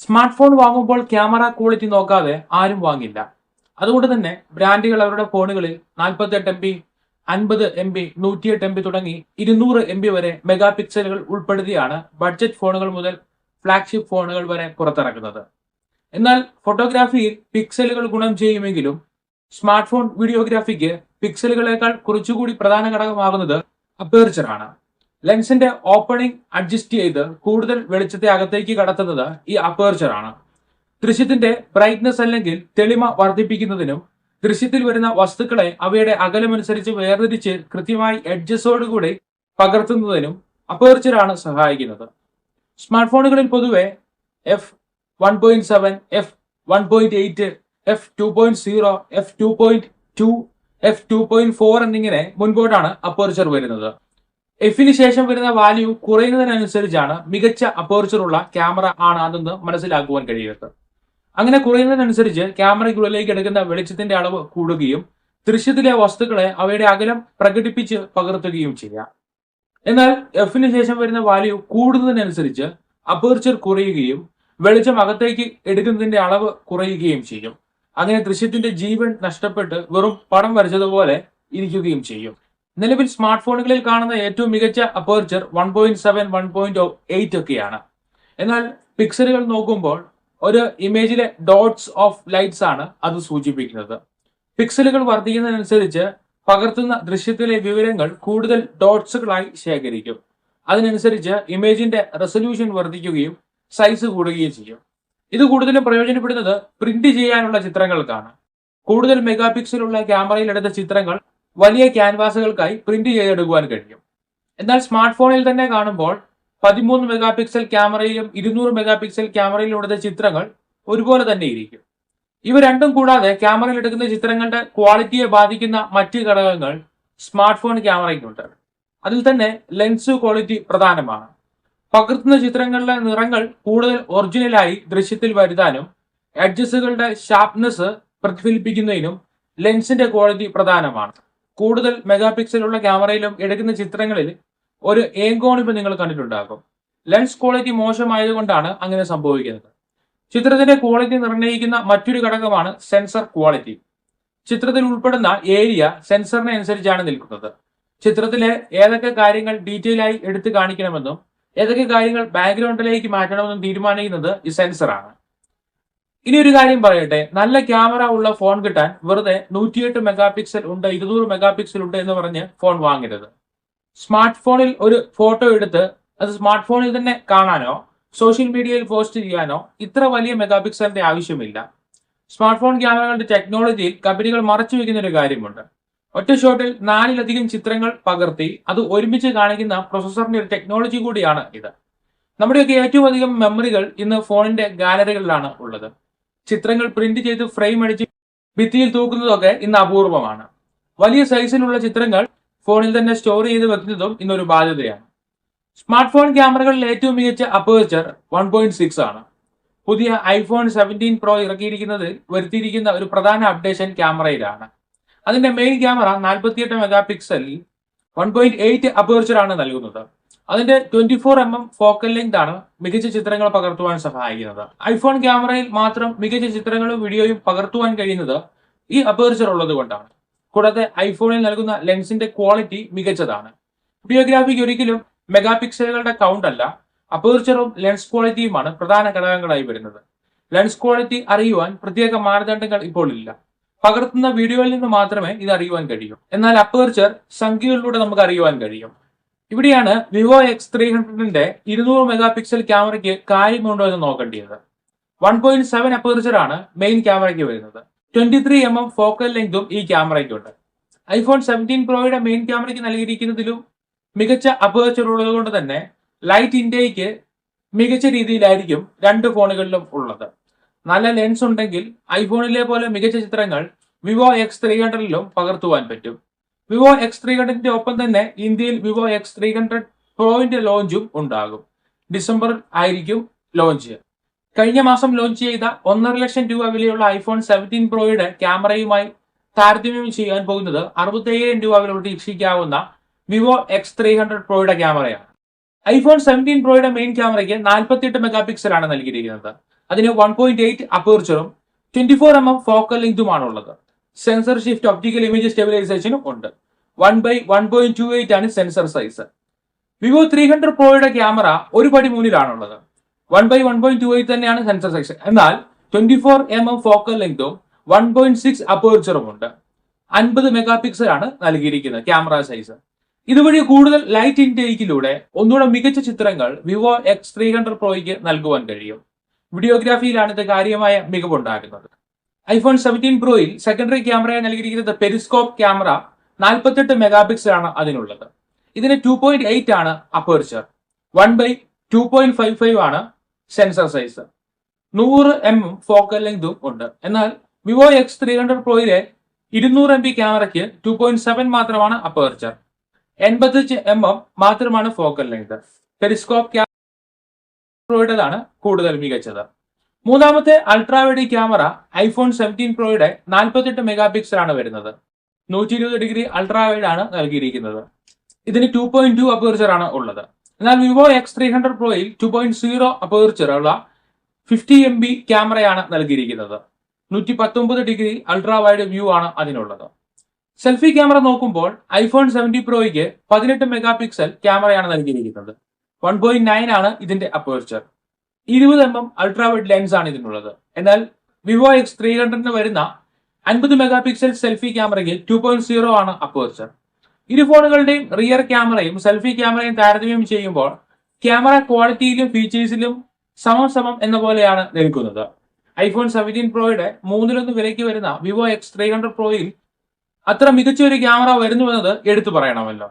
Smart phone വാങ്ങുമ്പോൾ camera quality നോക്കാതെ ആരും വാങ്ങില്ല. അതുകൊണ്ട് തന്നെ ബ്രാൻഡുകൾ അവരുടെ ഫോണുകളിൽ നാൽപ്പത്തെട്ട് എം ബി അൻപത് എം ബി നൂറ്റിയെട്ട് എം ബി തുടങ്ങി ഇരുന്നൂറ് എം ബി വരെ മെഗാ പിക്സലുകൾ ഉൾപ്പെടുത്തിയാണ് ബഡ്ജറ്റ് ഫോണുകൾ മുതൽ ഫ്ലാഗ്ഷിപ്പ് ഫോണുകൾ വരെ പുറത്തിറക്കുന്നത്. എന്നാൽ ഫോട്ടോഗ്രാഫിയിൽ പിക്സലുകൾ ഗുണം ചെയ്യുമെങ്കിലും സ്മാർട്ട് ഫോൺ വീഡിയോഗ്രാഫിക്ക് പിക്സലുകളേക്കാൾ കുറച്ചുകൂടി പ്രധാന ഘടകമാകുന്നത് അപ്പേർച്ചർ ആണ്. ലെൻസിന്റെ ഓപ്പണിംഗ് അഡ്ജസ്റ്റ് ചെയ്ത് കൂടുതൽ വെളിച്ചത്തെ അകത്തേക്ക് കടത്തുന്നത് ഈ അപ്പേർച്ചർ ആണ്. ദൃശ്യത്തിന്റെ ബ്രൈറ്റ്നസ് അല്ലെങ്കിൽ തെളിമ വർദ്ധിപ്പിക്കുന്നതിനും ദൃശ്യത്തിൽ വരുന്ന വസ്തുക്കളെ അവയുടെ അകലമനുസരിച്ച് വേർതിരിച്ച് കൃത്യമായി എഡ്ജസോടുകൂടി പകർത്തുന്നതിനും അപ്പേർച്ചർ ആണ് സഹായിക്കുന്നത്. സ്മാർട്ട് ഫോണുകളിൽ പൊതുവെ F one point seven F one point eight F two point zero F two point two F two point four എന്നിങ്ങനെ മുൻപോട്ടാണ് അപ്പേർച്ചർ വരുന്നത്. എഫിന് ശേഷം വരുന്ന വാല്യൂ കുറയുന്നതിനനുസരിച്ചാണ് മികച്ച അപ്പേർച്ചർ ഉള്ള ക്യാമറ ആണ് അതെന്ന് മനസ്സിലാക്കുവാൻ കഴിയുന്നത്. അങ്ങനെ കുറയുന്നതിനനുസരിച്ച് ക്യാമറയ്ക്കുള്ളിലേക്ക് എടുക്കുന്ന വെളിച്ചത്തിന്റെ അളവ് കൂടുകയും ദൃശ്യത്തിലെ വസ്തുക്കളെ അവയുടെ അകലം പ്രകടിപ്പിച്ച് പകർത്തുകയും ചെയ്യാം. എന്നാൽ എഫിന് ശേഷം വരുന്ന വാല്യൂ കൂടുന്നതിനനുസരിച്ച് അപ്പേർച്ചർ കുറയുകയും വെളിച്ചം അകത്തേക്ക് എടുക്കുന്നതിന്റെ അളവ് കുറയുകയും ചെയ്യും. അങ്ങനെ ദൃശ്യത്തിന്റെ ജീവൻ നഷ്ടപ്പെട്ട് വെറും പടം വരച്ചതുപോലെ ഇരിക്കുകയും ചെയ്യും. നിലവിൽ സ്മാർട്ട് ഫോണുകളിൽ കാണുന്ന ഏറ്റവും മികച്ച aperture one point seven one point eight ഒക്കെയാണ്. എന്നാൽ പിക്സലുകൾ നോക്കുമ്പോൾ ഒരു ഇമേജിലെ ഡോട്ട്സ് ഓഫ് ലൈറ്റ്സ് ആണ് അത് സൂചിപ്പിക്കുന്നത്. പിക്സലുകൾ വർദ്ധിക്കുന്നതിനനുസരിച്ച് പകർത്തുന്ന ദൃശ്യത്തിലെ വിവരങ്ങൾ കൂടുതൽ ഡോട്ട്സുകളായി ശേഖരിക്കും. അതിനനുസരിച്ച് ഇമേജിന്റെ റെസൊല്യൂഷൻ വർദ്ധിക്കുകയും സൈസ് കൂടുകയും ചെയ്യും. ഇത് കൂടുതലും പ്രയോജനപ്പെടുന്നത് പ്രിന്റ് ചെയ്യാനുള്ള ചിത്രങ്ങൾക്കാണ്. കൂടുതൽ മെഗാ പിക്സലുള്ള ക്യാമറയിൽ എടുത്ത ചിത്രങ്ങൾ വലിയ ക്യാൻവാസുകൾക്കായി പ്രിന്റ് ചെയ്തെടുക്കുവാൻ കഴിയും. എന്നാൽ സ്മാർട്ട് ഫോണിൽ തന്നെ കാണുമ്പോൾ പതിമൂന്ന് മെഗാ പിക്സൽ ക്യാമറയിലും ഇരുന്നൂറ് മെഗാ പിക്സൽ ക്യാമറയിലും എടുത്ത ചിത്രങ്ങൾ ഒരുപോലെ തന്നെ ഇരിക്കും. ഇവ രണ്ടും കൂടാതെ ക്യാമറയിൽ എടുക്കുന്ന ചിത്രങ്ങളുടെ ക്വാളിറ്റിയെ ബാധിക്കുന്ന മറ്റ് ഘടകങ്ങൾ സ്മാർട്ട് ഫോൺ ക്യാമറയ്ക്കുണ്ട്. അതിൽ തന്നെ ലെൻസ് ക്വാളിറ്റി പ്രധാനമാണ്. പകർത്തുന്ന ചിത്രങ്ങളിലെ നിറങ്ങൾ കൂടുതൽ ഒറിജിനലായി ദൃശ്യത്തിൽ വരുത്താനും എഡ്ജസുകളുടെ ഷാർപ്നെസ് പ്രതിഫലിപ്പിക്കുന്നതിനും ലെൻസിന്റെ ക്വാളിറ്റി പ്രധാനമാണ്. കൂടുതൽ മെഗാ പിക്സലുള്ള ക്യാമറയിലും എടുക്കുന്ന ചിത്രങ്ങളിൽ ഒരു ഏങ്കോണിപ്പ് നിങ്ങൾ കണ്ടിട്ടുണ്ടാകും. ലെൻസ് ക്വാളിറ്റി മോശമായതുകൊണ്ടാണ് അങ്ങനെ സംഭവിക്കുന്നത്. ചിത്രത്തിന്റെ ക്വാളിറ്റി നിർണയിക്കുന്ന മറ്റൊരു ഘടകമാണ് സെൻസർ ക്വാളിറ്റി. ചിത്രത്തിൽ ഉൾപ്പെടുന്ന ഏരിയ സെൻസറിനെ അനുസരിച്ചാണ് നിൽക്കുന്നത്. ചിത്രത്തിലെ ഏതൊക്കെ കാര്യങ്ങൾ ഡീറ്റെയിൽ ആയി എടുത്തു കാണിക്കണമെന്നും ഏതൊക്കെ കാര്യങ്ങൾ ബാക്ക്ഗ്രൗണ്ടിലേക്ക് മാറ്റണമെന്നും തീരുമാനിക്കുന്നത് ഈ സെൻസറാണ്. ഇനി ഒരു കാര്യം പറയട്ടെ. നല്ല ക്യാമറ ഉള്ള ഫോൺ കിട്ടാൻ വെറുതെ നൂറ്റിയെട്ട് മെഗാ പിക്സൽ ഉണ്ട് ഇരുന്നൂറ് മെഗാ പിക്സൽ ഉണ്ട് എന്ന് പറഞ്ഞ് ഫോൺ വാങ്ങരുത്. സ്മാർട്ട് ഫോണിൽ ഒരു ഫോട്ടോ എടുത്ത് അത് സ്മാർട്ട് ഫോണിൽ തന്നെ കാണാനോ സോഷ്യൽ മീഡിയയിൽ പോസ്റ്റ് ചെയ്യാനോ ഇത്ര വലിയ മെഗാ പിക്സലിന്റെ ആവശ്യമില്ല. സ്മാർട്ട് ഫോൺ ക്യാമറകളുടെ ടെക്നോളജിയിൽ കമ്പനികൾ മറച്ചു വെക്കുന്ന ഒരു കാര്യമുണ്ട്. ഒറ്റ ഷോട്ടിൽ നാലിലധികം ചിത്രങ്ങൾ പകർത്തി അത് ഒരുമിച്ച് കാണിക്കുന്ന പ്രൊസസറിന്റെ ഒരു ടെക്നോളജി കൂടിയാണ് ഇത്. നമ്മുടെയൊക്കെ ഏറ്റവും അധികം മെമ്മറികൾ ഇന്ന് ഫോണിന്റെ ഗാലറികളിലാണ് ഉള്ളത്. ചിത്രങ്ങൾ പ്രിന്റ് ചെയ്ത് ഫ്രെയിം അടിച്ച് ഭിത്തിയിൽ തൂക്കുന്നതൊക്കെ ഇന്ന് അപൂർവമാണ്. വലിയ സൈസിലുള്ള ചിത്രങ്ങൾ ഫോണിൽ തന്നെ സ്റ്റോർ ചെയ്ത് വെക്കുന്നതും ഇന്നൊരു ബാധ്യതയാണ്. സ്മാർട്ട് ഫോൺ ക്യാമറകളിൽ ഏറ്റവും മികച്ച അപ്പേർച്ചർ വൺ പോയിന്റ് സിക്സ് ആണ്. പുതിയ ഐഫോൺ സെവന്റീൻ പ്രോ ഇറക്കിയിരിക്കുന്നത് വരുത്തിയിരിക്കുന്ന ഒരു പ്രധാന അപ്ഡേഷൻ ക്യാമറയിലാണ് അതിന്റെ മെയിൻ ക്യാമറ നാൽപ്പത്തിയെട്ട് മെഗാ പിക്സലിൽ വൺ പോയിന്റ് എയ്റ്റ് അപ്പേർച്ചർ ആണ് നൽകുന്നത്. അതിന്റെ twenty four M M focal length ആണ് മികച്ച ചിത്രങ്ങൾ പകർത്തുവാൻ സഹായിക്കുന്നത്. ഐഫോൺ ക്യാമറയിൽ മാത്രം മികച്ച ചിത്രങ്ങളും വീഡിയോയും പകർത്തുവാൻ കഴിയുന്നത് ഈ അപേർച്ചർ ഉള്ളത് കൊണ്ടാണ്. കൂടാതെ ഐഫോണിൽ നൽകുന്ന ലെൻസിന്റെ ക്വാളിറ്റി മികച്ചതാണ്. വീഡിയോഗ്രാഫിക്ക് ഒരിക്കലും മെഗാ പിക്സലുകളുടെ കൗണ്ട് അല്ല അപേർച്ചറും ലെൻസ് ക്വാളിറ്റിയുമാണ് പ്രധാന ഘടകങ്ങളായി വരുന്നത്. ലെൻസ് ക്വാളിറ്റി അറിയുവാൻ പ്രത്യേക മാനദണ്ഡങ്ങൾ ഇപ്പോൾ ഇല്ല. പകർത്തുന്ന വീഡിയോയിൽ നിന്ന് മാത്രമേ ഇത് അറിയുവാൻ കഴിയൂ. എന്നാൽ അപ്പേർച്ചർ സംഖ്യകളിലൂടെ നമുക്ക് അറിയുവാൻ കഴിയും. ഇവിടെയാണ് വിവോ എക്സ് ത്രീ ഹൺഡ്രഡിന്റെ ഇരുന്നൂറ് മെഗാ പിക്സൽ ക്യാമറയ്ക്ക് കാര്യമുണ്ടോ എന്ന് നോക്കേണ്ടത് വൺ പോയിന്റ് സെവൻ അപ്പേർച്ചർ ആണ് മെയിൻ ക്യാമറയ്ക്ക് വരുന്നത്. Twenty three M M focal ലെങ്തും ഈ ക്യാമറയ്ക്കുണ്ട് ഐഫോൺ സെവന്റീൻ പ്രോയുടെ മെയിൻ ക്യാമറയ്ക്ക് നൽകിയിരിക്കുന്നതിലും മികച്ച അപ്പേർച്ചർ ഉള്ളത് കൊണ്ട് തന്നെ ലൈറ്റ് ഇൻഡേക്ക് മികച്ച രീതിയിലായിരിക്കും രണ്ട് ഫോണുകളിലും ഉള്ളത്. നല്ല ലെൻസ് ഉണ്ടെങ്കിൽ ഐഫോണിലെ പോലെ മികച്ച ചിത്രങ്ങൾ വിവോ എക്സ് ത്രീ ഹൺഡ്രഡിലും പകർത്തുവാൻ പറ്റും. വിവോ എക്സ് ത്രീ ഹൺഡ്രഡിന്റെ ഒപ്പം തന്നെ ഇന്ത്യയിൽ വിവോ എക്സ് ത്രീ ഹൺഡ്രഡ് പ്രോവിന്റെ ലോഞ്ചും ഉണ്ടാകും. ഡിസംബറിൽ ആയിരിക്കും ലോഞ്ച് കഴിഞ്ഞ മാസം ലോഞ്ച് ചെയ്ത ഒന്നര ലക്ഷം രൂപ വിലയുള്ള ഐഫോൺ സെവന്റീൻ പ്രോയുടെ ക്യാമറയുമായി താരതമ്യം ചെയ്യാൻ പോകുന്നത് അറുപത്തയ്യായിരം രൂപ വില പ്രതീക്ഷിക്കാവുന്ന വിവോ എക്സ് ത്രീ ഹൺഡ്രഡ് പ്രോയുടെ ക്യാമറയാണ്. ഐഫോൺ സെവന്റീൻ പ്രോയുടെ മെയിൻ ക്യാമറയ്ക്ക് നാൽപ്പത്തിയെട്ട് മെഗാ പിക്സൽ ആണ് നൽകിയിരിക്കുന്നത്. അതിന് one point eight അപ്പേർച്ചറും twenty four M M focal ലെങ്തുമാണുള്ളത് sensor shift optical image സ്റ്റെബിലൈസേഷനും ഉണ്ട്. One by one point two eight ആണ് sensor size Vivo three hundred പ്രോയുടെ camera ഒരു പടി മുന്നിലാണുള്ളത്. One by one point two eight തന്നെയാണ് sensor size എന്നാൽ twenty four M M focal ലെങ്തും one point six അപ്പേർച്ചറും ഉണ്ട്. അൻപത് മെഗാ പിക്സൽ ആണ് നൽകിയിരിക്കുന്നത് ക്യാമറ സൈസ് ഇതുവഴി കൂടുതൽ ലൈറ്റ് ഇൻടേക്കിലൂടെ ഒന്നുകൂടെ മികച്ച ചിത്രങ്ങൾ വിവോ എക്സ് ത്രീ ഹൺഡ്രഡ് പ്രോയ്ക്ക് നൽകുവാൻ കഴിയും. വീഡിയോഗ്രാഫിയിലാണ് ഇത് കാര്യമായ മികവുണ്ടാകുന്നത് ഐഫോൺ സെവന്റീൻ പ്രോയിൽ സെക്കൻഡറി ക്യാമറയായി നൽകിയിരിക്കുന്നത് പെരിസ്കോപ്പ് ക്യാമറ നാൽപ്പത്തെട്ട് മെഗാ പിക്സൽ ആണ് അതിനുള്ളത്. ഇതിന് ടു പോയിന്റ് എയ്റ്റ് ആണ് aperture one by two point five five ആണ് സെൻസർ സൈസ് നൂറ് എം എം ഫോക്കൽ ലെങ്തും ഉണ്ട്. എന്നാൽ വിവോ എക്സ് ത്രീ ഹൺഡ്രഡ് പ്രോയിലെ ഇരുന്നൂറ് എം ബി ക്യാമറയ്ക്ക് ടു പോയിന്റ് സെവൻ മാത്രമാണ് അപ്പേർച്ചർ എൺപത്തഞ്ച് എം എം മാത്രമാണ് ഫോക്കൽ ലെങ്ത് പെരിസ്കോപ്പ് ക്യാമറയുടേതാണ് കൂടുതൽ മികച്ചത്. മൂന്നാമത്തെ ultra wide camera iPhone seventeen പ്രോയുടെ നാൽപ്പത്തെട്ട് മെഗാ ആണ് വരുന്നത്. നൂറ്റി ഇരുപത് ഡിഗ്രി അൾട്രാവൈഡ് ആണ് നൽകിയിരിക്കുന്നത്. ഇതിന് ടു പോയിന്റ് ടു അപ്പേർച്ചർ ആണ് ഉള്ളത്. എന്നാൽ വിവോ എക്സ് ത്രീ ഹൺഡ്രഡ് പ്രോയിൽ ടു പോയിന്റ് സീറോ അപ്പേർച്ചർ ഉള്ള ഫിഫ്റ്റി എം ബി ക്യാമറയാണ് നൽകിയിരിക്കുന്നത്. നൂറ്റി പത്തൊമ്പത് ഡിഗ്രി അൾട്രാ വൈഡ് വ്യൂ ആണ് അതിനുള്ളത്. സെൽഫി ക്യാമറ നോക്കുമ്പോൾ ഐഫോൺ സെവന്റി പ്രോയ്ക്ക് പതിനെട്ട് മെഗാ പിക്സൽ ക്യാമറയാണ് നൽകിയിരിക്കുന്നത്. വൺ പോയിന്റ് നയൻ ആണ് ഇതിന്റെ അപ്പേർച്ചർ ഇരുപത് M M ultra wide lens ആണ് ഇതിനുള്ളത്. എന്നാൽ വിവോ എക്സ് ത്രീ ഹൺഡ്രഡിന് വരുന്ന അൻപത് മെഗാ പിക്സൽ സെൽഫി ക്യാമറയ്ക്ക് ടു പോയിന്റ് സീറോ ആണ് അപ്പേർച്ചർ ഇരു ഫോണുകളുടെയും റിയർ ക്യാമറയും സെൽഫി ക്യാമറയും താരതമ്യം ചെയ്യുമ്പോൾ ക്യാമറ ക്വാളിറ്റിയിലും ഫീച്ചേഴ്സിലും സമം സമം എന്ന പോലെയാണ് നിൽക്കുന്നത് ഐഫോൺ സെവന്റീൻ പ്രോയുടെ മൂന്നിലൊന്ന് വിലയ്ക്ക് വരുന്ന വിവോ എക്സ് ത്രീ ഹൺഡ്രഡ് പ്രോയിൽ അത്ര മികച്ച ഒരു ക്യാമറ വരുന്നുവെന്നത് എടുത്തു പറയണമല്ലോ.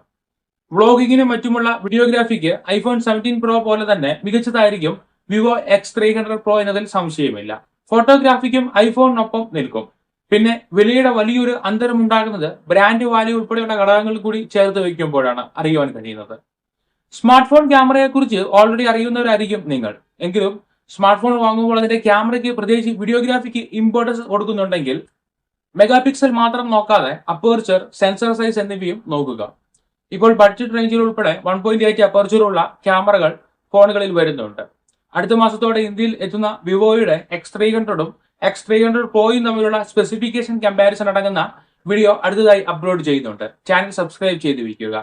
വ്ളോഗിങ്ങിനും മറ്റുമുള്ള വീഡിയോഗ്രാഫിക്ക് ഐഫോൺ സെവന്റീൻ പ്രോ പോലെ തന്നെ മികച്ചതായിരിക്കും Vivo X three hundred pro എന്നതിൽ സംശയമില്ല. ഫോട്ടോഗ്രാഫിക്കും ഐഫോണിനൊപ്പം നിൽക്കും. പിന്നെ വിലയുടെ വലിയൊരു അന്തരമുണ്ടാകുന്നത് ബ്രാൻഡ് വാല്യൂ ഉൾപ്പെടെയുള്ള ഘടകങ്ങൾ കൂടി ചേർത്ത് വയ്ക്കുമ്പോഴാണ് അറിയുവാൻ കഴിയുന്നത്. സ്മാർട്ട് ഫോൺ ക്യാമറയെ കുറിച്ച് ഓൾറെഡി അറിയുന്നവരായിരിക്കും നിങ്ങൾ. എങ്കിലും സ്മാർട്ട് ഫോൺ വാങ്ങുമ്പോൾ അതിന്റെ ക്യാമറയ്ക്ക് പ്രത്യേകിച്ച് വീഡിയോഗ്രാഫിക്ക് ഇമ്പോർട്ടൻസ് കൊടുക്കുന്നുണ്ടെങ്കിൽ മെഗാ പിക്സൽ മാത്രം നോക്കാതെ അപ്പേർച്ചർ സെൻസർ സൈസ് എന്നിവയും നോക്കുക. ഇപ്പോൾ ബഡ്ജറ്റ് റേഞ്ചിൽ ഉൾപ്പെടെ വൺ പോയിന്റ് എയ്റ്റ് അപ്പേർച്ചറുള്ള ക്യാമറകൾ ഫോണുകളിൽ വരുന്നുണ്ട്. അടുത്ത മാസത്തോടെ ഇന്ത്യയിൽ എത്തുന്ന വിവോയുടെ എക്സ് ത്രീ ഹൺഡ്രഡും എക്സ് ത്രീ ഹൺഡ്രഡ് പ്രോയും തമ്മിലുള്ള സ്പെസിഫിക്കേഷൻ കമ്പാരിസൺ അടങ്ങുന്ന വീഡിയോ അടുത്തതായി അപ്ലോഡ് ചെയ്യുന്നുണ്ട്. ചാനൽ സബ്സ്ക്രൈബ് ചെയ്ത് വയ്ക്കുക